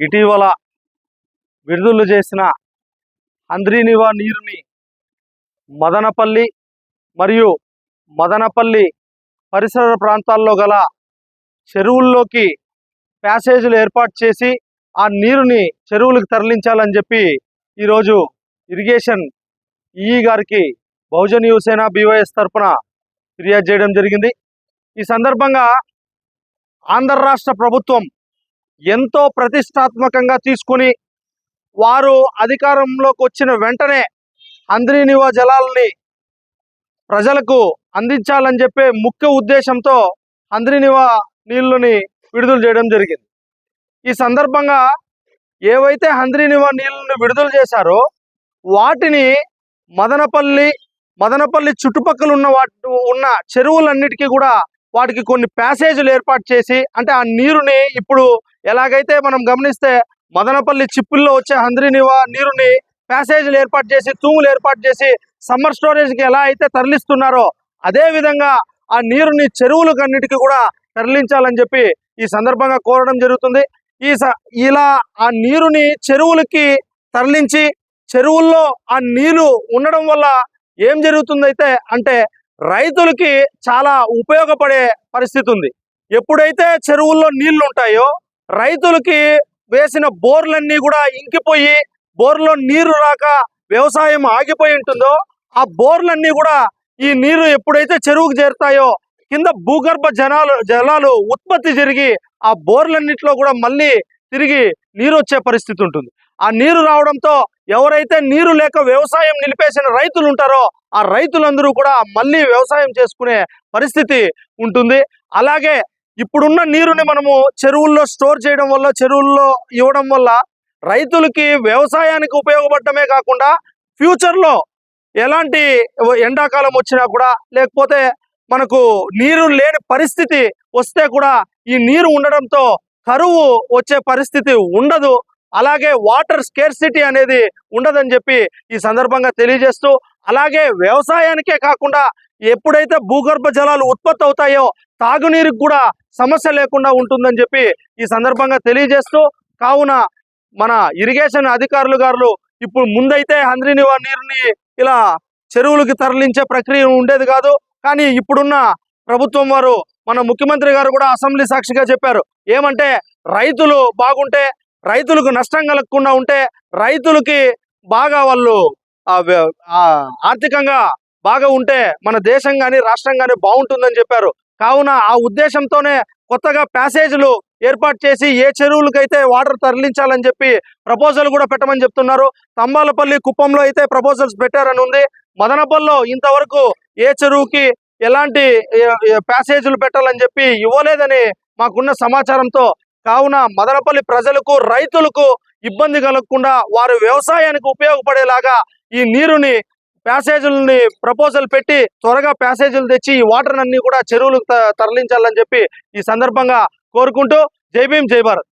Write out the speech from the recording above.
ఇటీవల విడుదల చేసిన అంద్రీనివా నీరుని మదనపల్లి మరియు మదనపల్లి పరిసర ప్రాంతాల్లో గల చెరువుల్లోకి ప్యాసేజీలు ఏర్పాటు చేసి ఆ నీరుని చెరువులకు తరలించాలని చెప్పి ఈరోజు ఇరిగేషన్ ఈఈ గారికి బహుజన్ యువసేన బీవైఎస్ తరఫున ఫిర్యాదు చేయడం జరిగింది. ఈ సందర్భంగా ఆంధ్ర రాష్ట్ర ప్రభుత్వం ఎంతో ప్రతిష్టాత్మకంగా తీసుకుని వారు అధికారంలోకి వచ్చిన వెంటనే అంద్రీనివా జలాలని ప్రజలకు అందించాలని చెప్పే ముఖ్య ఉద్దేశంతో అంద్రీనివా నీళ్ళని విడుదల చేయడం జరిగింది. ఈ సందర్భంగా ఏవైతే హంద్రీనివా నీళ్ళని విడుదల చేశారో వాటిని మదనపల్లి మదనపల్లి చుట్టుపక్కల ఉన్న వాటి ఉన్న చెరువులన్నిటికీ కూడా వాటికి కొన్ని ప్యాసేజీలు ఏర్పాటు చేసి అంటే ఆ నీరుని ఇప్పుడు ఎలాగైతే మనం గమనిస్తే మదనపల్లి చిప్పుల్లో వచ్చే హంద్రీనివా నీరుని ప్యాసేజీలు ఏర్పాటు చేసి తూములు ఏర్పాటు చేసి సమ్మర్ స్టోరేజ్కి ఎలా అయితే తరలిస్తున్నారో అదే విధంగా ఆ నీరుని చెరువులకు అన్నిటికీ కూడా తరలించాలని చెప్పి ఈ సందర్భంగా కోరడం జరుగుతుంది. ఈ స- ఇలా ఆ నీరుని చెరువులకి తరలించి చెరువుల్లో ఆ నీరు ఉండడం వల్ల ఏం జరుగుతుందైతే అంటే రైతులకి చాలా ఉపయోగపడే పరిస్థితి ఉంది. ఎప్పుడైతే చెరువుల్లో నీళ్ళు ఉంటాయో రైతులకి వేసిన బోర్లన్నీ కూడా ఇంకిపోయి బోర్లో నీరు రాక వ్యవసాయం ఆగిపోయి ఉంటుందో ఆ బోర్లన్నీ కూడా ఈ నీరు ఎప్పుడైతే చెరువుకు చేరుతాయో కింద భూగర్భ జనాలు జలాలు ఉత్పత్తి జరిగి ఆ బోర్లన్నింటిలో కూడా మళ్ళీ తిరిగి నీరు వచ్చే పరిస్థితి ఉంటుంది. ఆ నీరు రావడంతో ఎవరైతే నీరు లేక వ్యవసాయం నిలిపేసిన రైతులు ఉంటారో ఆ రైతులందరూ కూడా మళ్ళీ వ్యవసాయం చేసుకునే పరిస్థితి ఉంటుంది. అలాగే ఇప్పుడున్న నీరుని మనము చెరువుల్లో స్టోర్ చేయడం వల్ల చెరువుల్లో ఇవ్వడం వల్ల రైతులకి వ్యవసాయానికి ఉపయోగపడటమే కాకుండా ఫ్యూచర్లో ఎలాంటి ఎండాకాలం వచ్చినా కూడా లేకపోతే మనకు నీరు లేని పరిస్థితి వస్తే కూడా ఈ నీరు ఉండడంతో కరువు వచ్చే పరిస్థితి ఉండదు. అలాగే వాటర్ స్కేర్సిటీ అనేది ఉండదని చెప్పి ఈ సందర్భంగా తెలియజేస్తూ అలాగే వ్యవసాయానికే కాకుండా ఎప్పుడైతే భూగర్భ జలాలు ఉత్పత్తి అవుతాయో తాగునీరుకి కూడా సమస్య లేకుండా ఉంటుందని చెప్పి ఈ సందర్భంగా తెలియజేస్తూ కావున మన ఇరిగేషన్ అధికారులు గారు ఇప్పుడు ముందైతే హంద్రి నీరుని ఇలా చెరువులకి తరలించే ప్రక్రియ ఉండేది కాదు. కానీ ఇప్పుడున్న ప్రభుత్వం వారు మన ముఖ్యమంత్రి గారు కూడా అసెంబ్లీ సాక్షిగా చెప్పారు. ఏమంటే రైతులు బాగుంటే రైతులకు నష్టం కలగకుండా ఉంటే రైతులకి బాగా వాళ్ళు ఆ ఆర్థికంగా బాగా ఉంటే మన దేశం కానీ రాష్ట్రం కానీ బాగుంటుందని చెప్పారు. కావున ఆ ఉద్దేశంతోనే కొత్తగా ప్యాసేజీలు ఏర్పాటు చేసి ఏ చెరువులకైతే వాటర్ తరలించాలని చెప్పి ప్రపోజల్ కూడా పెట్టమని చెప్తున్నారు. తంబాలపల్లి కుప్పంలో అయితే ప్రపోజల్స్ పెట్టారని ఉంది. మదనపల్లిలో ఇంతవరకు ఏ చెరువుకి ఎలాంటి ప్యాసేజీలు పెట్టాలని చెప్పి ఇవ్వలేదని మాకున్న సమాచారంతో కావున మదనపల్లి ప్రజలకు రైతులకు ఇబ్బంది కలగకుండా వారి వ్యవసాయానికి ఉపయోగపడేలాగా ఈ నీరుని ప్యాసేజీలని ప్రపోజల్ పెట్టి త్వరగా ప్యాసేజీలు తెచ్చి ఈ వాటర్ అన్ని కూడా చెరువులకు త- తరలించాలని చెప్పి ఈ సందర్భంగా కోరుకుంటూ జై భీం జై భారత్.